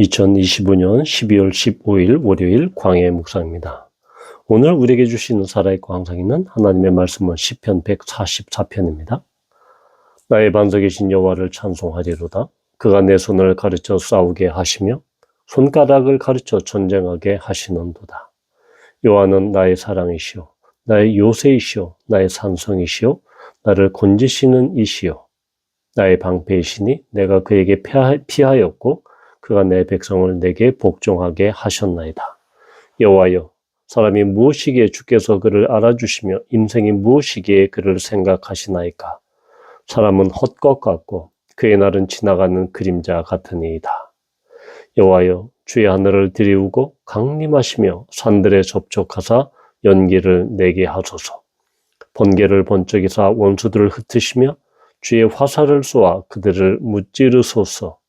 2025년 12월 15일 월요일 광야의 묵상입니다. 오늘 우리에게 주시는 살아있고 항상 있는 하나님의 말씀은 시편 144편입니다. 나의 반석이신 여호와를 찬송하리로다. 그가 내 손을 가르쳐 싸우게 하시며 손가락을 가르쳐 전쟁하게 하시는도다. 여호와는 나의 사랑이시오 나의 요새이시오 나의 산성이시오 나를 건지시는 이시오 나의 방패이시니 내가 그에게 피하였고 그가 내 백성을 내게 복종하게 하셨나이다. 여호와여 사람이 무엇이기에 주께서 그를 알아주시며 인생이 무엇이기에 그를 생각하시나이까 사람은 헛것 같고 그의 날은 지나가는 그림자 같으니이다. 여호와여 주의 하늘을 들이우고 강림하시며 산들에 접촉하사 연기를 내게 하소서. 번개를 번쩍이사 원수들을 흩으시며 주의 화살을 쏘아 그들을 무찌르소서.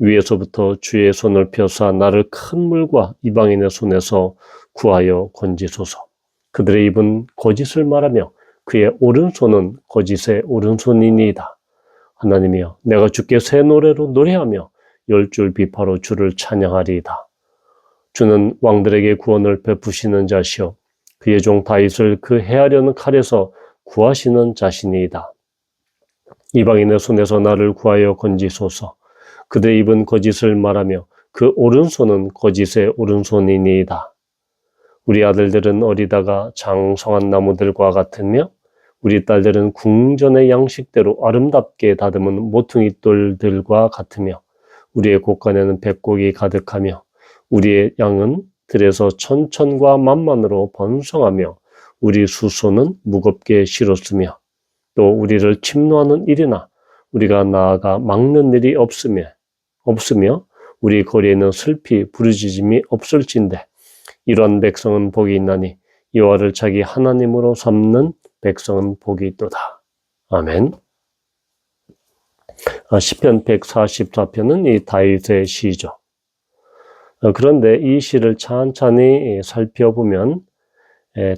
위에서부터 주의 손을 펴사 나를 큰 물과 이방인의 손에서 구하여 건지소서. 그들의 입은 거짓을 말하며 그의 오른손은 거짓의 오른손이니이다. 하나님이여 내가 주께 새 노래로 노래하며 열 줄 비파로 주를 찬양하리이다. 주는 왕들에게 구원을 베푸시는 자시요 그의 종 다윗을 그 해하려는 칼에서 구하시는 자신이다. 이방인의 손에서 나를 구하여 건지소서. 그대 입은 거짓을 말하며 그 오른손은 거짓의 오른손이니이다. 우리 아들들은 어리다가 장성한 나무들과 같으며 우리 딸들은 궁전의 양식대로 아름답게 다듬은 모퉁이 돌들과 같으며 우리의 곳간에는 백곡이 가득하며 우리의 양은 들에서 천천과 만만으로 번성하며 우리 수소는 무겁게 실었으며 또 우리를 침노하는 일이나 우리가 나아가 막는 일이 없으며 없으며 우리 거리에는 슬피 부르짖음이 없을진데 이러한 백성은 복이 있나니 여호와를 자기 하나님으로 삼는 백성은 복이 있도다. 아멘. 아, 시편 144편은 이 다윗의 시죠. 어, 그런데 이 시를 찬찬히 살펴보면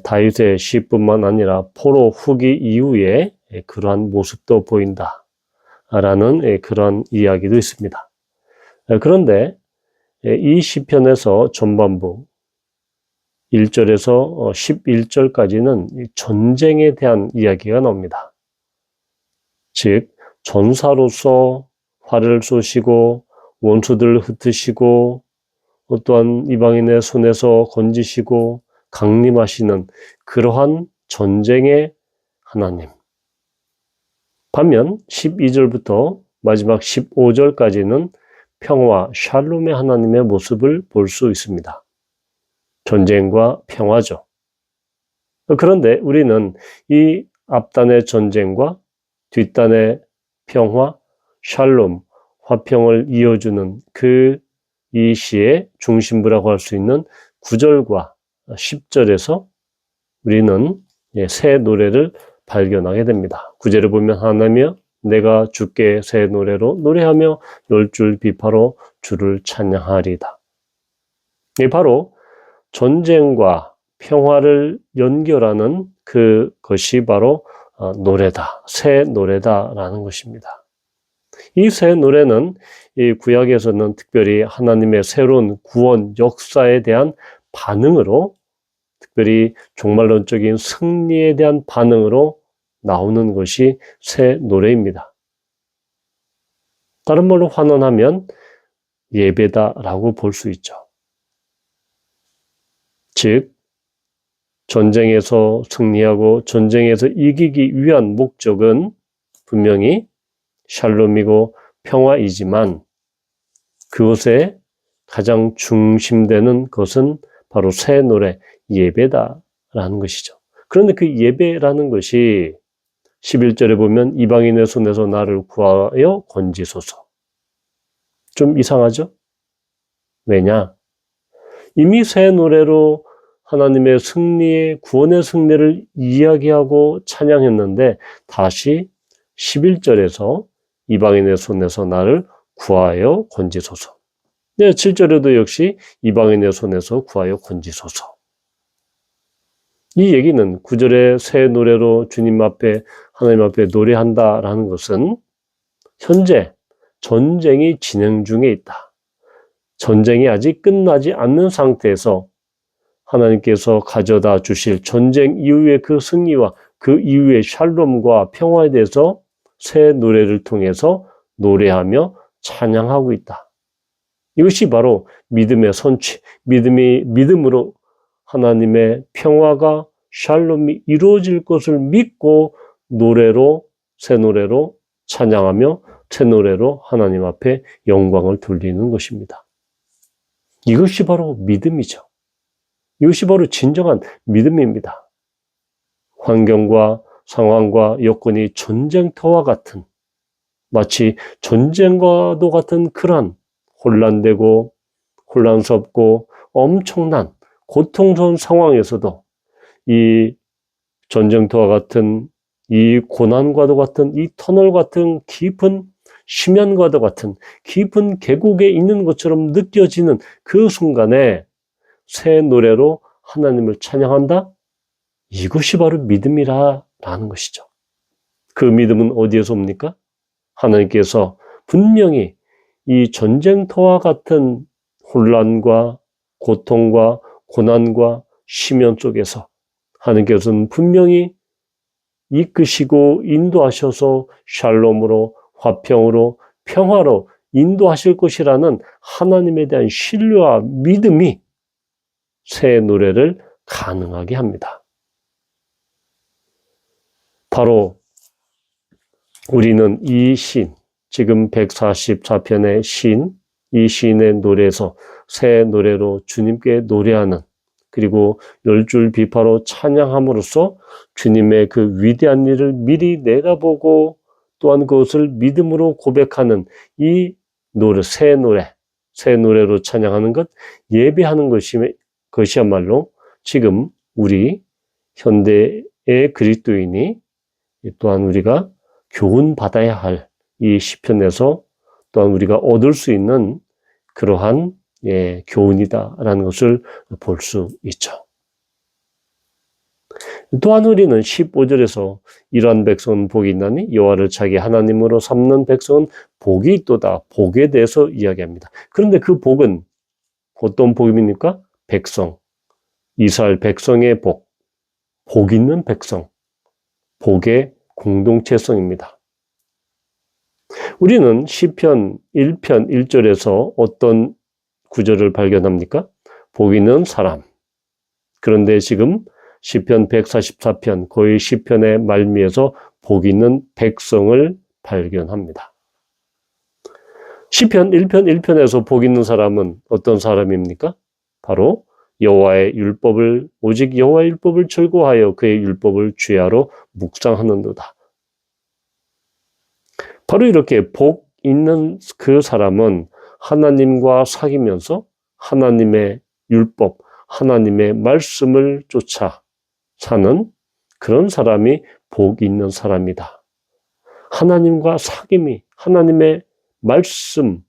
다윗의 시뿐만 아니라 포로 후기 이후에 그러한 모습도 보인다. 라는 그런 이야기도 있습니다. 예, 그런데 예, 이 시편에서 전반부 1절에서 11절까지는 어, 전쟁에 대한 이야기가 나옵니다. 즉 전사로서 화를 쏘시고 원수들을 흩으시고 어떠한 이방인의 손에서 건지시고 강림하시는 그러한 전쟁의 하나님. 반면 12절부터 마지막 15절까지는 평화, 샬롬의 하나님의 모습을 볼 수 있습니다. 전쟁과 평화죠. 그런데 우리는 이 앞단의 전쟁과 뒷단의 평화, 샬롬, 화평을 이어주는 그 이 시의 중심부라고 할 수 있는 9절과 10절에서 우리는 예, 새 노래를 발견하게 됩니다. 구절을 보면 하나며 내가 주께 새 노래로 노래하며 열줄 비파로 주를 찬양하리다. 이 바로 전쟁과 평화를 연결하는 그 것이 바로 어, 노래다, 새 노래다라는 것입니다. 이 새 노래는 이 구약에서는 특별히 하나님의 새로운 구원 역사에 대한 반응으로 특별히 종말론적인 승리에 대한 반응으로 나오는 것이 새 노래입니다. 다른 말로 환원하면 예배다라고 볼 수 있죠. 즉, 전쟁에서 승리하고 전쟁에서 이기기 위한 목적은 분명히 샬롬이고 평화이지만 그것에 가장 중심되는 것은 바로 새 노래, 예배다라는 것이죠. 그런데 그 예배라는 것이 11절에 보면 이방인의 손에서 나를 구하여 건지소서. 좀 이상하죠? 왜냐? 이미 새 노래로 하나님의 승리의 구원의 승리를 이야기하고 찬양했는데 다시 11절에서 이방인의 손에서 나를 구하여 건지소서. 네, 7절에도 역시 이방인의 손에서 구하여 건지소서. 이 얘기는 구절의 새 노래로 주님 앞에 하나님 앞에 노래한다라는 것은 현재 전쟁이 진행 중에 있다. 전쟁이 아직 끝나지 않는 상태에서 하나님께서 가져다 주실 전쟁 이후의 그 승리와 그 이후의 샬롬과 평화에 대해서 새 노래를 통해서 노래하며 찬양하고 있다. 이것이 바로 믿음의 선취, 믿음이 믿음으로 하나님의 평화가 샬롬이 이루어질 것을 믿고 노래로 새 노래로 찬양하며 새 노래로 하나님 앞에 영광을 돌리는 것입니다. 이것이 바로 믿음이죠. 이것이 바로 진정한 믿음입니다. 환경과 상황과 여건이 전쟁터와 같은 마치 전쟁과도 같은 그러한 혼란되고 혼란스럽고 엄청난 고통스러운 상황에서도 이 전쟁터와 같은 이 고난과도 같은 이 터널 같은 깊은 심연과도 같은 깊은 계곡에 있는 것처럼 느껴지는 그 순간에 새 노래로 하나님을 찬양한다? 이것이 바로 믿음이라라는 것이죠. 그 믿음은 어디에서 옵니까? 하나님께서 분명히 이 전쟁터와 같은 혼란과 고통과 고난과 심연 속에서 하나님께서는 분명히 이끄시고 인도하셔서 샬롬으로 화평으로 평화로 인도하실 것이라는 하나님에 대한 신뢰와 믿음이 새 노래를 가능하게 합니다. 바로 우리는 이 신, 지금 144편의 신, 이 시인의 노래에서 새 노래로 주님께 노래하는 그리고 열 줄 비파로 찬양함으로써 주님의 그 위대한 일을 미리 내다보고 또한 그것을 믿음으로 고백하는 이 노래, 새 노래, 새 노래로 찬양하는 것, 예배하는 것이, 것이야말로 지금 우리 현대의 그리스도인이 또한 우리가 교훈 받아야 할 이 시편에서 또한 우리가 얻을 수 있는 그러한 예, 교훈이다라는 것을 볼 수 있죠. 또한 우리는 15절에서 이러한 백성은 복이 있나니 여호와를 자기 하나님으로 삼는 백성은 복이 있도다. 복에 대해서 이야기합니다. 그런데 그 복은 어떤 복입니까? 백성. 이스라엘 백성의 복. 복 있는 백성. 복의 공동체성입니다. 우리는 시편 1편 1절에서 어떤 구절을 발견합니까? 복 있는 사람. 그런데 지금 시편 144편 거의 시편의 말미에서 복 있는 백성을 발견합니다. 시편 1편 1편에서 복 있는 사람은 어떤 사람입니까? 바로 여호와의 율법을 오직 여호와의 율법을 철거하여 그의 율법을 주야로 묵상하는 도다. 바로 이렇게 복 있는 그 사람은 하나님과 사귀면서 하나님의 율법, 하나님의 말씀을 쫓아 사는 그런 사람이 복 있는 사람이다. 하나님과 사귐이 하나님의 말씀,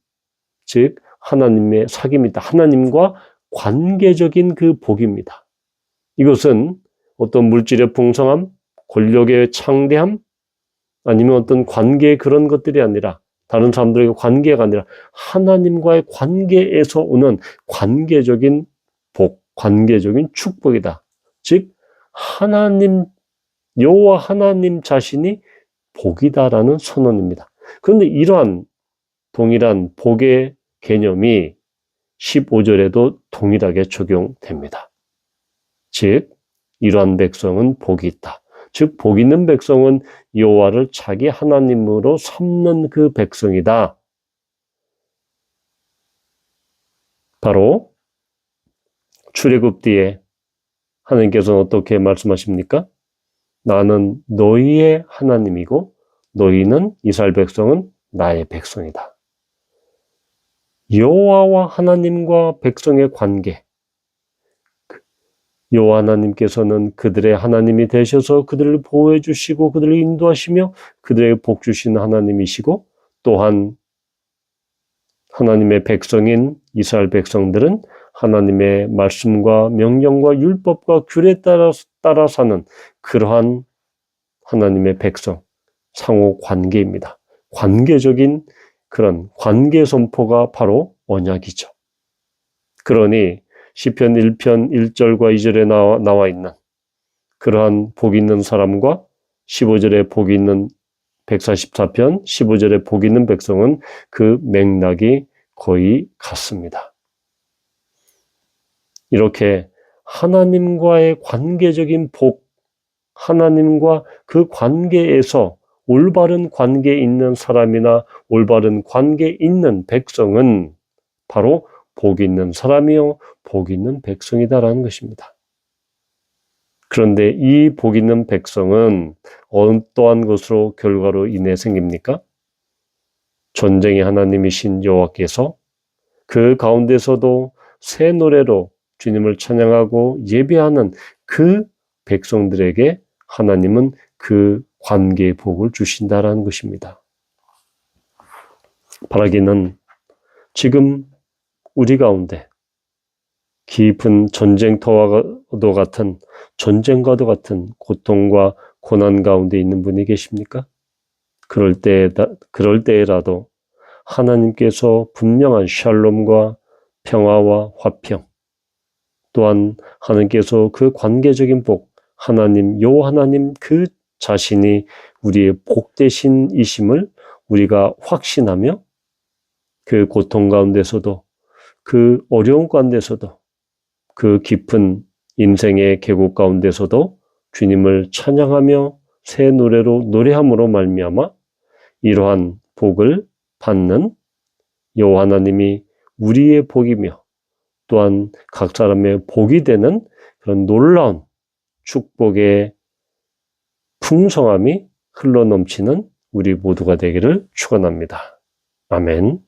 즉 하나님의 사귐이다. 하나님과 관계적인 그 복입니다. 이것은 어떤 물질의 풍성함, 권력의 창대함, 아니면 어떤 관계의 그런 것들이 아니라 다른 사람들에게 관계가 아니라 하나님과의 관계에서 오는 관계적인 복, 관계적인 축복이다. 즉 하나님 여호와 하나님 자신이 복이다라는 선언입니다. 그런데 이러한 동일한 복의 개념이 15절에도 동일하게 적용됩니다. 즉 이러한 백성은 복이 있다. 즉, 복 있는 백성은 여호와를 자기 하나님으로 삼는 그 백성이다. 바로 출애굽 뒤에 하나님께서는 어떻게 말씀하십니까? 나는 너희의 하나님이고 너희는 이스라엘 백성은 나의 백성이다. 여호와와 하나님과 백성의 관계, 여호와 하나님께서는 그들의 하나님이 되셔서 그들을 보호해 주시고 그들을 인도하시며 그들에게 복 주시는 하나님이시고 또한 하나님의 백성인 이스라엘 백성들은 하나님의 말씀과 명령과 율법과 규례에 따라, 따라 사는 그러한 하나님의 백성, 상호 관계입니다. 관계적인 그런 관계 선포가 바로 언약이죠. 그러니 시편 1편 1절과 2절에 나와, 나와 있는 그러한 복 있는 사람과 15절에 복 있는 144편 15절에 복 있는 백성은 그 맥락이 거의 같습니다. 이렇게 하나님과의 관계적인 복, 하나님과 그 관계에서 올바른 관계에 있는 사람이나 올바른 관계에 있는 백성은 바로 복 있는 사람이요, 복 있는 백성이다라는 것입니다. 그런데 이 복 있는 백성은 어떠한 것으로 결과로 인해 생깁니까? 전쟁의 하나님이신 여호와께서 그 가운데서도 새 노래로 주님을 찬양하고 예배하는 그 백성들에게 하나님은 그 관계의 복을 주신다라는 것입니다. 바라기는 지금 우리 가운데 깊은 전쟁터와도 같은 전쟁과도 같은 고통과 고난 가운데 있는 분이 계십니까? 그럴 때 그럴 때라도 하나님께서 분명한 샬롬과 평화와 화평 또한 하나님께서 그 관계적인 복 하나님 요 하나님 그 자신이 우리의 복 대신이심을 우리가 확신하며 그 고통 가운데서도 그 어려운 가운데서도 그 깊은 인생의 계곡 가운데서도 주님을 찬양하며 새 노래로 노래함으로 말미암아 이러한 복을 받는 여호와 하나님이 우리의 복이며 또한 각 사람의 복이 되는 그런 놀라운 축복의 풍성함이 흘러넘치는 우리 모두가 되기를 축원합니다. 아멘.